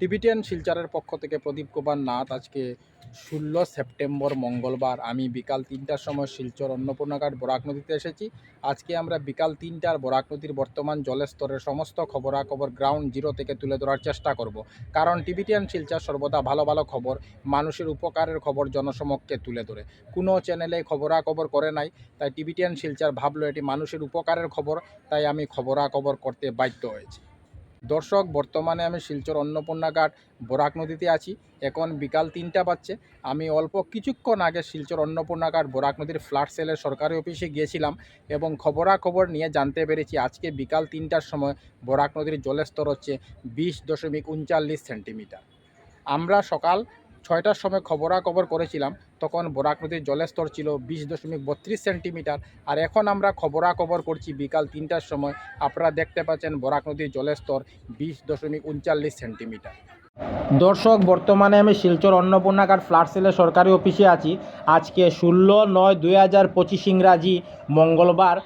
Tibetan শিলচরের পক্ষ থেকে প্রদীপ কুমার নাথ আজকে ষোলো সেপ্টেম্বর মঙ্গলবার। আমি বিকাল তিনটার সময় শিলচর অন্নপূর্ণাঘাট বরাক নদীতে এসেছি। আজকে আমরা বিকাল তিনটার বরাক নদীর বর্তমান জলের স্তরের সমস্ত খবরাখবর গ্রাউন্ড জিরো থেকে তুলে ধরার চেষ্টা করব। কারণ টিবিটিয়ান শিলচর সর্বদা ভালো ভালো খবর, মানুষের উপকারের খবর জনসমক্ষে তুলে ধরে। কোনো চ্যানেলে খবরাখবর করে নাই, তাই টিবিটিয়ান শিলচর ভাবলো এটি মানুষের উপকারের খবর, তাই আমি খবরাখবর করতে বাধ্য হয়েছি। দর্শক, বর্তমানে আমি শিলচর অন্নপূর্ণা ঘাট বরাক নদীতে আছি। এখন বিকাল তিনটা বাজছে। আমি অল্প কিছুক্ষণ আগে শিলচর অন্নপূর্ণাঘাট, বরাক নদীর ফ্ল্যাট সেলের সরকারি অফিসে গিয়েছিলাম এবং খবরাখবর নিয়ে জানতে পেরেছি আজকে বিকাল তিনটার সময় বরাক নদীর জলের স্তর হচ্ছে বিশ দশমিক উনচাল্লিশ সেন্টিমিটার। আমরা সকাল ছয়টার সময় খবরাখবর করেছিলাম, তখন বরাক নদীর জলের স্তর ছিল বিশ দশমিক বত্রিশ সেন্টিমিটার আর এখন আমরা খবরাখবর করছি বিকাল তিনটার সময়। আপনারা দেখতে পাচ্ছেন বরাক নদীর জলের স্তর বিশ দশমিক উনচাল্লিশ সেন্টিমিটার। দর্শক, বর্তমানে আমি শিলচর অন্নপূর্ণাঘাট ফ্ল্যাট সেলের সরকারি অফিসে আছি। আজকে ষোলো নয় দুই হাজার পঁচিশ ইংরাজি মঙ্গলবার।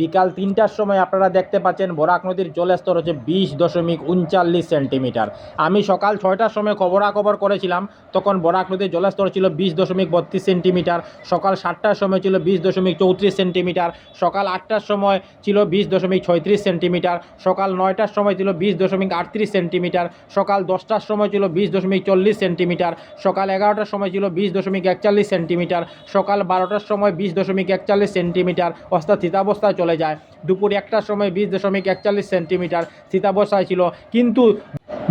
বিকাল তিনটার সময় আপনারা দেখতে পাচ্ছেন বরাক নদীর জলের স্তর হচ্ছে বিশ দশমিক উনচাল্লিশ সেন্টিমিটার। আমি সকাল ছয়টার সময় খবরাখবর করেছিলাম, তখন বরাক নদীর জলস্তর ছিল বিশ দশমিক বত্রিশ সেন্টিমিটার, সকাল সাতটার সময় ছিল বিশ দশমিক চৌত্রিশ সেন্টিমিটার, সকাল আটটার সময় ছিল বিশ দশমিক ছয়ত্রিশ সেন্টিমিটার, সকাল নয়টার সময় ছিল বিশ দশমিক আটত্রিশ সেন্টিমিটার, সকাল দশটার সময় ছিল বিশ দশমিক চল্লিশ সেন্টিমিটার, সকাল এগারোটার সময় ছিল বিশ দশমিক একচল্লিশ সেন্টিমিটার, সকাল বারোটার সময় বিশ দশমিক একচল্লিশ সেন্টিমিটার, অর্থাৎ স্থিতাবস্থায় চলে যায়। দুপুর একটার সময় বিশ দশমিক একচল্লিশ সেন্টিমিটার স্থিতাবস্থায় ছিল। কিন্তু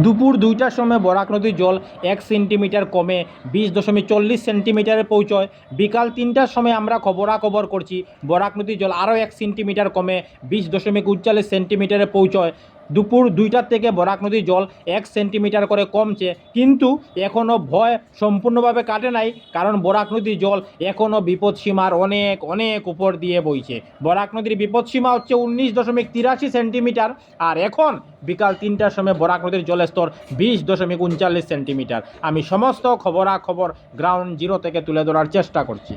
দুপুর দুইটার সময় বরাক নদীর জল এক সেন্টিমিটার কমে বিশ দশমিক চল্লিশ সেন্টিমিটারে পৌঁছয়। বিকাল তিনটার সময় আমরা খবরাখবর করছি, বরাক নদীর জল আরও এক সেন্টিমিটার কমে বিশ দশমিক উনচল্লিশ সেন্টিমিটারে পৌঁছয়। দুপুর দুইটার থেকে বরাক নদীর জল এক সেন্টিমিটার করে কমছে। কিন্তু এখনও ভয় সম্পূর্ণভাবে কাটে নাই, কারণ বরাক নদীর জল এখনও বিপদসীমার অনেক অনেক উপর দিয়ে বইছে। বরাক নদীর বিপদসীমা হচ্ছে উনিশ দশমিক তিরাশি সেন্টিমিটার, আর এখন বিকাল তিনটার সময় বরাক নদীর জলের স্তর বিশ দশমিক উনচল্লিশ সেন্টিমিটার। আমি সমস্ত খবরাখবর গ্রাউন্ড জিরো থেকে তুলে ধরার চেষ্টা করছি।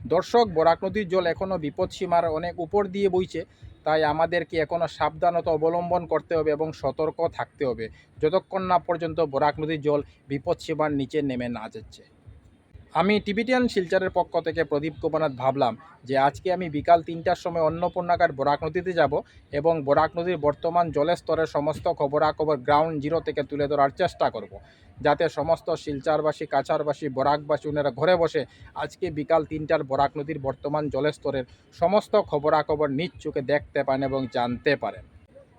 দর্শক, বরাক নদীর জল এখনও বিপদসীমার অনেক উপর দিয়ে বইছে, তাই আমাদেরকে এখনও সাবধানতা অবলম্বন করতে হবে এবং সতর্ক থাকতে হবে। যতক্ষণ না পর্যন্ত বরাক নদীর জল বিপদসীমার নিচে নেমে না যাচ্ছে। আমি টিবিটিয়ান শিলচরের পক্ষ থেকে প্রদীপ কুমারনাথ ভাবলাম যে আজকে আমি বিকাল তিনটার সময় অন্নপূর্ণাঘাট বরাক নদীতে যাব এবং বরাক নদীর বর্তমান জলের স্তরের সমস্ত খবরাখবর গ্রাউন্ড জিরো থেকে তুলে ধরার চেষ্টা করব। যাতে সমস্ত শিলচারবাসী, কাছারবাসী, বরাকবাসী ওনারা ঘরে বসে আজকে বিকাল তিনটার বরাক নদীর বর্তমান জলের স্তরের সমস্ত খবরাখবর নিজ চোখে দেখতে পান এবং জানতে পারেন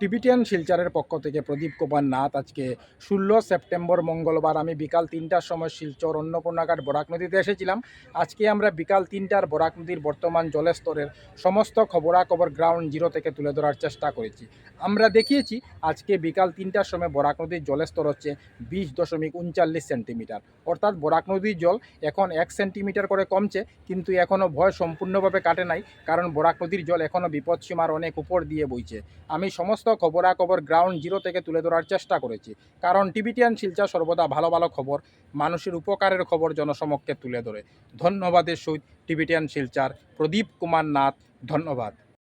টিবিটিয়ান শিলচরের পক্ষ থেকে প্রদীপ কুমার নাথ আজকে ষোলো সেপ্টেম্বর মঙ্গলবার। আমি বিকাল তিনটার সময় শিলচর অন্নপূর্ণাঘাট বরাক নদীতে এসেছিলাম। আজকে আমরা বিকাল তিনটার বরাক নদীর বর্তমান জলস্তরের সমস্ত খবরাখবর গ্রাউন্ড জিরো থেকে তুলে ধরার চেষ্টা করেছি। আমরা দেখিয়েছি আজকে বিকাল তিনটার সময় বরাক নদীর জলস্তর হচ্ছে বিশ দশমিক উনচল্লিশ সেন্টিমিটার। অর্থাৎ বরাক নদীর জল এখন এক সেন্টিমিটার করে কমছে, কিন্তু এখনও ভয় সম্পূর্ণভাবে কাটে নাই, কারণ বরাক নদীর জল এখনও বিপদসীমার অনেক উপর দিয়ে বইছে। আমি সমস্ত খবরাখবর গ্রাউন্ড জিরো থেকে তুলে ধরার চেষ্টা করেছি। কারণ টিবিটিয়ান শিলচা সর্বদা ভালো ভালো খবর, মানুষের উপকারের খবর জনসমক্ষে তুলে ধরে। ধন্যবাদের সহিত টিবিটিয়ান শিলচার, প্রদীপ কুমার নাথ, ধন্যবাদ।